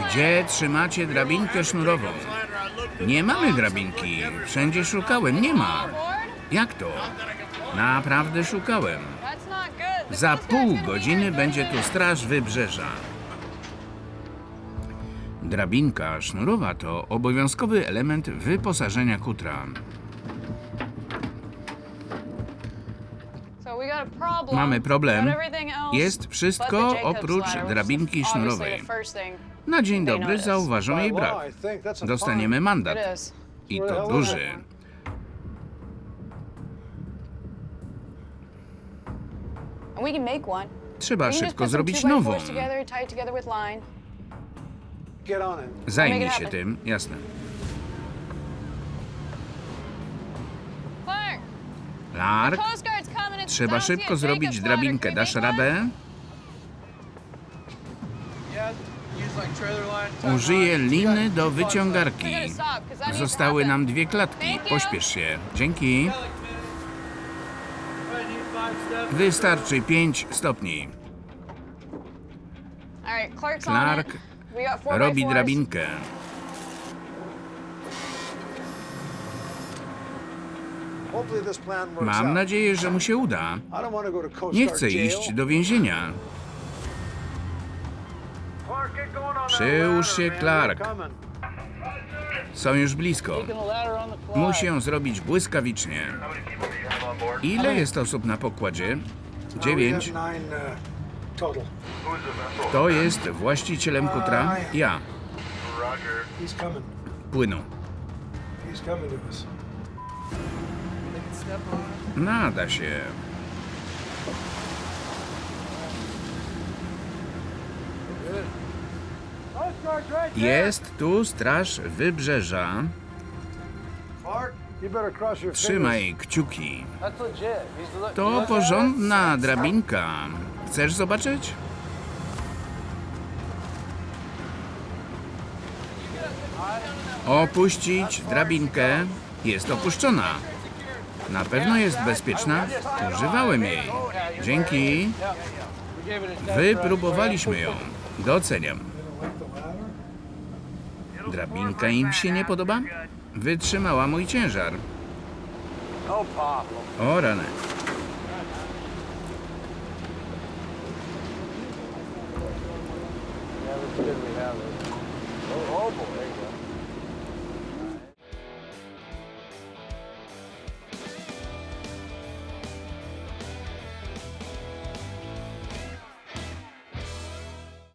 Gdzie trzymacie drabinkę sznurową? Nie mamy drabinki. Wszędzie szukałem, nie ma. Jak to? Naprawdę szukałem. Za pół godziny będzie tu straż wybrzeża. Drabinka sznurowa to obowiązkowy element wyposażenia kutra. Mamy problem. Got everything else Jest but the wszystko oprócz drabinki sznurowej. the first thing. Na dzień dobry zauważą jej brak. Dostaniemy mandat. I to duży. And we can make one. Trzeba szybko zrobić 2x4s nową. Together, tie it together with line. Get on it. Zajmij się tym, jasne. Clark, Trzeba szybko zrobić drabinkę. Dasz radę? Użyję liny do wyciągarki. Zostały nam dwie klatki. Pośpiesz się. Dzięki. Wystarczy 5 stopni. Clark Robi drabinkę. Mam nadzieję, że mu się uda. Nie chcę iść do więzienia. Przyłóż się. Clark. Są już blisko. Musi ją zrobić błyskawicznie. Ile jest osób na pokładzie? Dziewięć. Nine, uh. Kto jest właścicielem kutra? Ja. He's coming. Płyną. Nada się. Jest tu straż wybrzeża. Trzymaj kciuki. To porządna drabinka. Chcesz zobaczyć? Opuścić drabinkę. Jest opuszczona. Na pewno jest bezpieczna. Używałem jej. Dzięki. Wypróbowaliśmy ją. Doceniam. Drabinka im się nie podoba? Wytrzymała mój ciężar. O rany. Oh, boy.